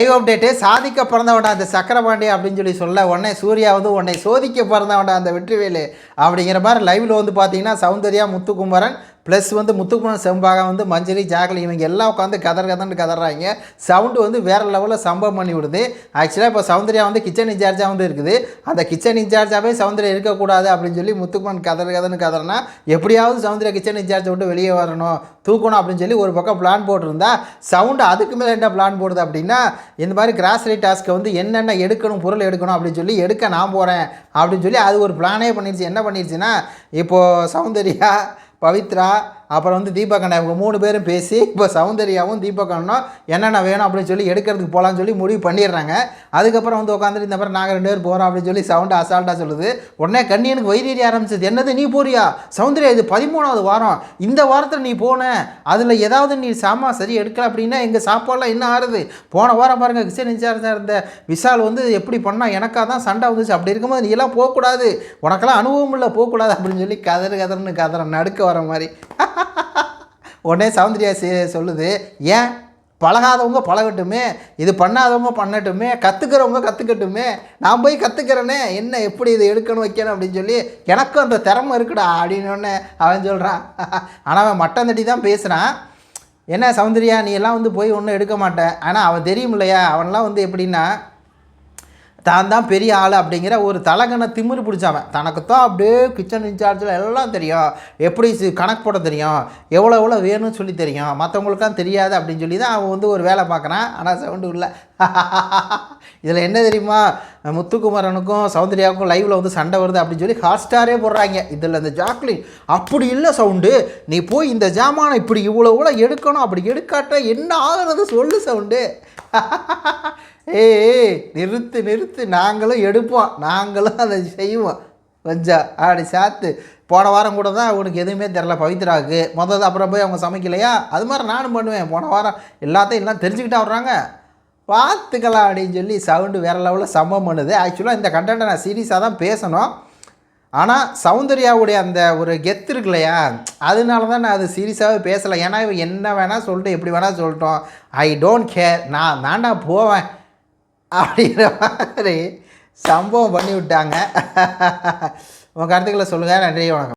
Live update சாதிக்க பிறந்தவன்டா அந்த சக்கரபாண்டி அப்படின்னு சொல்லி சொல்ல உடனே சூர்யா வந்து உன்னை சோதிக்க பிறந்தவன்டா அந்த வெற்றிவேலு அப்படிங்கிற மாதிரி லைவில் வந்து பார்த்தீங்கன்னா சௌந்தர்யா முத்துக்குமரன் ப்ளஸ் வந்து முத்துக்குமரன் செம்பாகம் வந்து மஞ்சரி ஜாக்லி இவங்க எல்லாம் உட்காந்து கதர் கதன்னு கதறாங்க. சவுண்டு வந்து வேறு லெவலில் சம்பவம் பண்ணி விடுது. ஆக்சுவலாக இப்போ சௌந்தர்யா வந்து கிச்சன் இன்சார்ஜாக வந்து இருக்குது. அந்த கிச்சன் இன்சார்ஜாகவே சௌந்தர்யா இருக்கக்கூடாது அப்படின்னு சொல்லி முத்துக்குமரன் கதர் கதன்னு கதறனா எப்படியாவது சௌந்தர்யா கிச்சன் இன்சார்ஜை விட்டு வெளியே வரணும் தூக்கணும் அப்படின்னு சொல்லி ஒரு பக்கம் பிளான் போட்டிருந்தா சவுண்டு அதுக்கு மேலே என்ன பிளான் போடுது அப்படின்னா இந்த மாதிரி கிராசரி டாஸ்க்கை வந்து என்னென்ன எடுக்கணும் பொருள் எடுக்கணும் அப்படின்னு சொல்லி எடுக்க நான் போகிறேன் அப்படின்னு சொல்லி அது ஒரு பிளானே பண்ணிடுச்சு என்ன பண்ணிடுச்சுன்னா இப்போது சௌந்தர்யா பவித்ரா அப்புறம் வந்து தீபகண்ணா இவங்க மூணு பேரும் பேசி இப்போ சௌந்தர்யாவும் தீபகண்ணனும் என்னென்ன வேணும் அப்படின்னு சொல்லி எடுக்கிறதுக்கு போகலான்னு சொல்லி முடிவு பண்ணிடுறாங்க. அதுக்கப்புறம் வந்து உட்காந்துட்டு இந்த மாதிரி நாங்கள் ரெண்டு பேர் போகிறோம் அப்படின்னு சொல்லி சவுண்டு அசால்ட்டாக சொல்லுது. உடனே கண்ணியனுக்கு வயிறேறி ஆரம்பிச்சது என்னது நீ போறியா? சௌந்தர்யா இது பதிமூணாவது வாரம். இந்த வாரத்தில் நீ போன அதில் ஏதாவது நீ சாமா சரி எடுக்கல அப்படின்னா எங்கள் சாப்பாடுலாம் என்ன ஆறுது? போன வாரம் பாருங்கள் கிஷன் இன்சார்ஜாக இருந்த விஷால் வந்து எப்படி பண்ணால் எனக்காக தான் சண்டை வந்துச்சு. அப்படி இருக்கும்போது நீ எல்லாம் போகக்கூடாது. உனக்கெல்லாம் அனுபவம் இல்லை போகக்கூடாது அப்படின்னு சொல்லி கதறு கதறுன்னு கதற நடுக்க வர மாதிரி உடனே சௌந்தர்யா சொல்லுது ஏன்? பழகாதவங்க பழகட்டுமே இது பண்ணாதவங்க பண்ணட்டுமே கற்றுக்கிறவங்க கற்றுக்கட்டுமே நான் போய் கற்றுக்கிறேனே என்ன எப்படி இதை எடுக்கணும் வைக்கணும்? அப்படின்னு சொல்லி எனக்கும் அந்த திறமை இருக்குடா அப்படின்னு அவன் சொல்கிறான் ஆனால் அவன் மட்டம் தட்டி தான் பேசுகிறான் என்ன சௌந்தர்யா நீ எல்லாம் வந்து போய் ஒன்றும் எடுக்க மாட்டேன் ஆனால் அவன் தெரியும் இல்லையா அவன்லாம் வந்து எப்படின்னா தான் தான் பெரிய ஆள் அப்படிங்கிற ஒரு தலகனை திமிரு பிடிச்சவன். தனக்கு தான் அப்படியே கிச்சன் இன்சார்ஜில் எல்லாம் தெரியும். எப்படி கணக்கு போட தெரியும்? எவ்வளோ எவ்வளோ வேணும்னு சொல்லி தெரியும். மற்றவங்களுக்கெல்லாம் தெரியாது அப்படின்னு சொல்லி தான் அவன் வந்து ஒரு வேலை பார்க்குறான். ஆனால் சவுண்டு இல்லை. இதில் என்ன தெரியுமா? முத்துக்குமரனுக்கும் சௌந்தர்யாவுக்கும் லைவில் வந்து சண்டை வருது அப்படின்னு சொல்லி ஹாட் ஸ்டாரே போடுறாங்க. இதில் இந்த ஜாக்லின் அப்படி இல்லை சவுண்டு நீ போய் இந்த ஜாமானை இப்படி இவ்வளோ இவ்வளோ எடுக்கணும். அப்படி எடுக்காட்ட என்ன ஆகுறது? சொல்லு சவுண்டு ஏய் நிறுத்து நிறுத்து. நாங்களும் எடுப்போம். நாங்களும் அதை செய்வோம். வஞ்சா. அப்படி சாத்து. போன வாரம் கூட தான் அவனுக்கு எதுவுமே தெரில பவித்ராவுக்கு. முதல் அப்புறம் போய் அவங்க சமைக்கலையா? அது மாதிரி நானும் பண்ணுவேன். போன வாரம் எல்லாத்தையும் எல்லாம் தெரிஞ்சுக்கிட்டா வர்றாங்க பார்த்துக்கலாம் அப்படின்னு சொல்லி சவுண்டு வேறு லெவலில் சம்பவம் பண்ணுது. ஆக்சுவலாக இந்த கண்டென்ட்டை நான் சீரியஸாக தான் பேசணும். ஆனால் சௌந்தர்யாவுடைய அந்த ஒரு கெத்து இருக்கு இல்லையா அதனால தான் நான் அது சீரியஸாகவே பேசலை. ஏன்னா இவன் என்ன வேணால் சொல்லிட்டு எப்படி வேணால் சொல்லிட்டோம். ஐ டோன்ட் கேர் நான் தாண்டா போவேன். அப்படிங்கிற மாதிரி சம்பவம் பண்ணி விட்டாங்க உங்கள் கருத்துக்களை சொல்லுங்கள் நன்றி வணக்கம்.